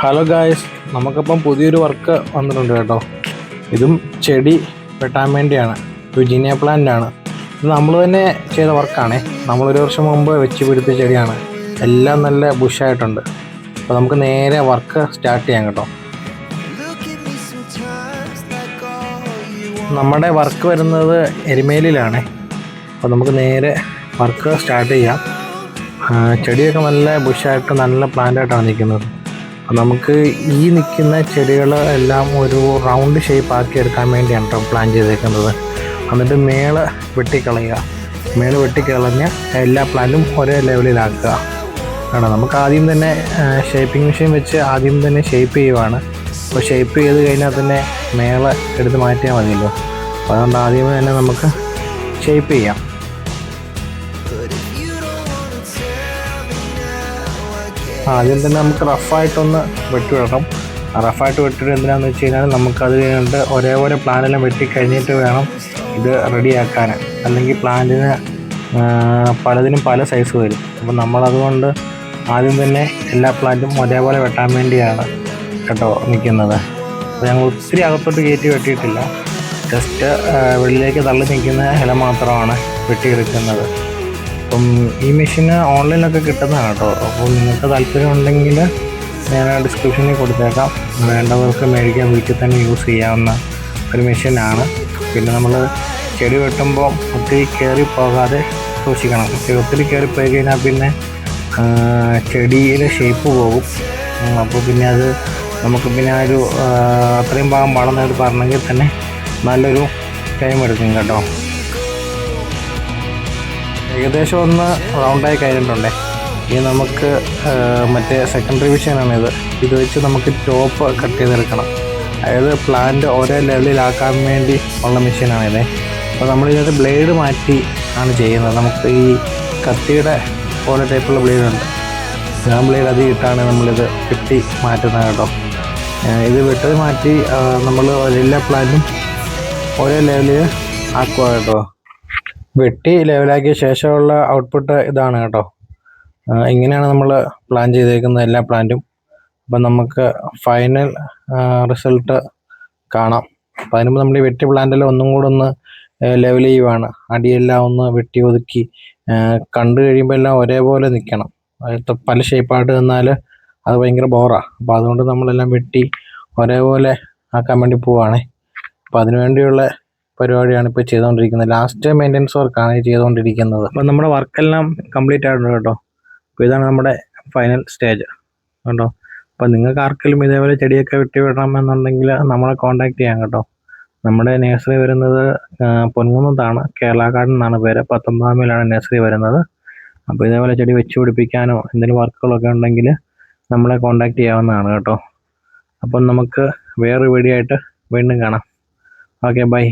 Hello guys നമുക്കപ്പം പുതിയൊരു work വന്നിട്ടുണ്ട് കേട്ടോ. ഇതും ചെടി വെട്ടാൻ വേണ്ടിയാണ്. യുജീനിയ പ്ലാന്റാണ് ഇത് നമ്മൾ തന്നെ ചെയ്ത വർക്കാണേ നമ്മളൊരു വർഷം മുമ്പ് വെച്ച് പിടിപ്പിച്ച ചെടിയാണ്. എല്ലാം നല്ല ബുഷായിട്ടുണ്ട് അപ്പോൾ നമുക്ക് നേരെ വർക്ക് സ്റ്റാർട്ട് ചെയ്യാം കേട്ടോ. നമ്മുടെ വർക്ക് വരുന്നത് എരുമേലിയിലാണ്. അപ്പോൾ നമുക്ക് നേരെ വർക്ക് സ്റ്റാർട്ട് ചെയ്യാം. ചെടിയൊക്കെ നല്ല ബുഷായിട്ട് നല്ല പ്ലാന്റായിട്ടാണ് നിൽക്കുന്നത്. നമുക്ക് ഈ നിൽക്കുന്ന ചെടികൾ എല്ലാം ഒരു റൗണ്ട് ഷേപ്പ് ആക്കി എടുക്കാൻ വേണ്ടിയാണ് കേട്ടോ പ്ലാൻ ചെയ്തേക്കുന്നത്. എന്നിട്ട് മേൾ വെട്ടിക്കളയുക. മേൾ വെട്ടിക്കളഞ്ഞ് എല്ലാ പ്ലാന്റും ഒരേ ലെവലിലാക്കുക ആണ്? നമുക്ക് ആദ്യം തന്നെ ഷേപ്പിംഗ് മെഷീൻ വെച്ച് ആദ്യം തന്നെ ഷേപ്പ് ചെയ്യുവാണ്. അപ്പോൾ ഷേപ്പ് ചെയ്ത് കഴിഞ്ഞാൽ തന്നെ മേൾ എടുത്ത് മാറ്റിയാൽ മതിയല്ലോ. അതുകൊണ്ട് ആദ്യമേ തന്നെ നമുക്ക് ഷേപ്പ് ചെയ്യാം. ആദ്യം തന്നെ നമുക്ക് റഫായിട്ടൊന്ന് വെട്ടിവിടണം റഫായിട്ട് വെട്ടിയിട്ട് എന്തിനാന്ന് വെച്ച് കഴിഞ്ഞാൽ നമുക്കത് കഴിഞ്ഞിട്ട് ഒരേപോലെ പ്ലാനെല്ലാം വെട്ടി കഴിഞ്ഞിട്ട് വേണം ഇത് റെഡിയാക്കാൻ. അല്ലെങ്കിൽ പ്ലാന്റിന് പലതിനും പല സൈസ് വരും. അപ്പം നമ്മളതുകൊണ്ട് ആദ്യം തന്നെ എല്ലാ പ്ലാന്റും ഒരേപോലെ വെട്ടാൻ വേണ്ടിയാണ് കേട്ടോ നിൽക്കുന്നത്. അപ്പോൾ ഞങ്ങൾ ഒത്തിരി അകത്തോട്ട് കയറ്റി വെട്ടിയിട്ടില്ല. ജസ്റ്റ് വെളിയിലേക്ക് തള്ളി നിൽക്കുന്ന ഇല മാത്രമാണ് വെട്ടിയെടുക്കുന്നത്. അപ്പം ഈ മെഷീന് ഓൺലൈനിലൊക്കെ കിട്ടുന്നതാണ് കേട്ടോ അപ്പോൾ നിങ്ങൾക്ക് താല്പര്യം ഉണ്ടെങ്കിൽ ഞാൻ ഡിസ്ക്രിപ്ഷനിൽ കൊടുത്തേക്കാം. വേണ്ടവർക്ക് മേടിക്കാൻ വീട്ടിൽ തന്നെ യൂസ് ചെയ്യാവുന്ന ഒരു മെഷീനാണ്. പിന്നെ നമ്മൾ ചെടി വെട്ടുമ്പോൾ ഒത്തിരി കയറി പോകാതെ സൂക്ഷിക്കണം. ഒത്തിരി കയറി പോയി കഴിഞ്ഞാൽ പിന്നെ ചെടിയിലെ ഷേപ്പ് പോകും. അപ്പോൾ പിന്നെ അത് നമുക്ക് പിന്നെ ആ ഒരു ആ, അത്രയും ഭാഗം വളർന്നത് പറഞ്ഞെങ്കിൽ തന്നെ നല്ലൊരു ടൈം എടുക്കും കേട്ടോ. ഏകദേശം ഒന്ന് റൗണ്ടായി കഴിഞ്ഞിട്ടുണ്ടേ. ഇനി നമുക്ക് മറ്റേ സെക്കൻഡറി റിവിഷനാണ് ഇത്. വെച്ച് നമുക്ക് ടോപ്പ് കട്ട് ചെയ്തെടുക്കണം. അതായത് പ്ലാന്റ് ഒരേ ലെവലിലാക്കാൻ വേണ്ടി ഉള്ള മെഷീനാണിത് അപ്പോൾ നമ്മൾ ഇതിനകത്ത് ബ്ലേഡ് മാറ്റി ആണ് ചെയ്യുന്നത്. നമുക്ക് ഈ കത്തിയുടെ ഓരോ ടൈപ്പുള്ള ബ്ലേഡ് ഉണ്ട്. ആ ബ്ലേഡ് അത് ഇട്ടാണ് നമ്മളിത് വെട്ടി മാറ്റുന്നത് കേട്ടോ. ഇത് വെട്ടത് മാറ്റി നമ്മൾ എല്ലാ പ്ലാന്റും ഒരേ ലെവലിൽ ആക്കുക കേട്ടോ. വെട്ടി ലെവലാക്കിയ ശേഷമുള്ള ഔട്ട്പുട്ട് ഇതാണ് കേട്ടോ. ഇങ്ങനെയാണ് നമ്മൾ പ്ലാൻ ചെയ്തേക്കുന്ന എല്ലാ പ്ലാന്റും അപ്പം നമുക്ക് ഫൈനൽ റിസൾട്ട് കാണാം. അപ്പം അതിന് മുമ്പ് നമ്മൾ ഈ വെട്ടി പ്ലാന്റെല്ലാം ഒന്നും കൂടെ ഒന്ന് ലെവൽ ചെയ്യുവാണ്. അടിയെല്ലാം ഒന്ന് വെട്ടി ഒതുക്കി കണ്ടു കഴിയുമ്പോൾ എല്ലാം ഒരേപോലെ നിൽക്കണം അതിപ്പോൾ പല ഷേപ്പായിട്ട് നിന്നാൽ അത് ഭയങ്കര ബോറാണ് അപ്പോൾ അതുകൊണ്ട് നമ്മളെല്ലാം വെട്ടി ഒരേപോലെ ആക്കാൻ വേണ്ടി പോവുകയാണേ അപ്പോൾ അതിനുവേണ്ടിയുള്ള പരിപാടിയാണ് ഇപ്പോൾ ചെയ്തുകൊണ്ടിരിക്കുന്നത് ലാസ്റ്റ് മെയിന്റെനൻസ് വർക്കാണ് ചെയ്തുകൊണ്ടിരിക്കുന്നത് അപ്പം നമ്മുടെ വർക്കെല്ലാം കംപ്ലീറ്റ് ആയിട്ടുണ്ട് കേട്ടോ. അപ്പോൾ ഇതാണ് നമ്മുടെ ഫൈനൽ സ്റ്റേജ് കേട്ടോ അപ്പോൾ നിങ്ങൾക്ക് ആർക്കെങ്കിലും ഇതേപോലെ ചെടിയൊക്കെ വെട്ടി എന്നുണ്ടെങ്കിൽ നമ്മളെ കോൺടാക്ട് ചെയ്യാം കേട്ടോ. നമ്മുടെ നഴ്സറി വരുന്നത് പൊൻകുന്നത്താണ്. കേരള ഗാർഡൻ എന്നാണ് പേര്. പത്തൊമ്പതാം മേലാണ് നഴ്സറി വരുന്നത്. അപ്പോൾ ഇതേപോലെ ചെടി വെച്ച് പിടിപ്പിക്കാനോ എന്തെങ്കിലും വർക്കുകളൊക്കെ ഉണ്ടെങ്കിൽ നമ്മളെ കോൺടാക്ട് ചെയ്യാവുന്നതാണ് കേട്ടോ. അപ്പം നമുക്ക് വേറൊരു വീഡിയോ ആയിട്ട് വീണ്ടും കാണാം. Okay bye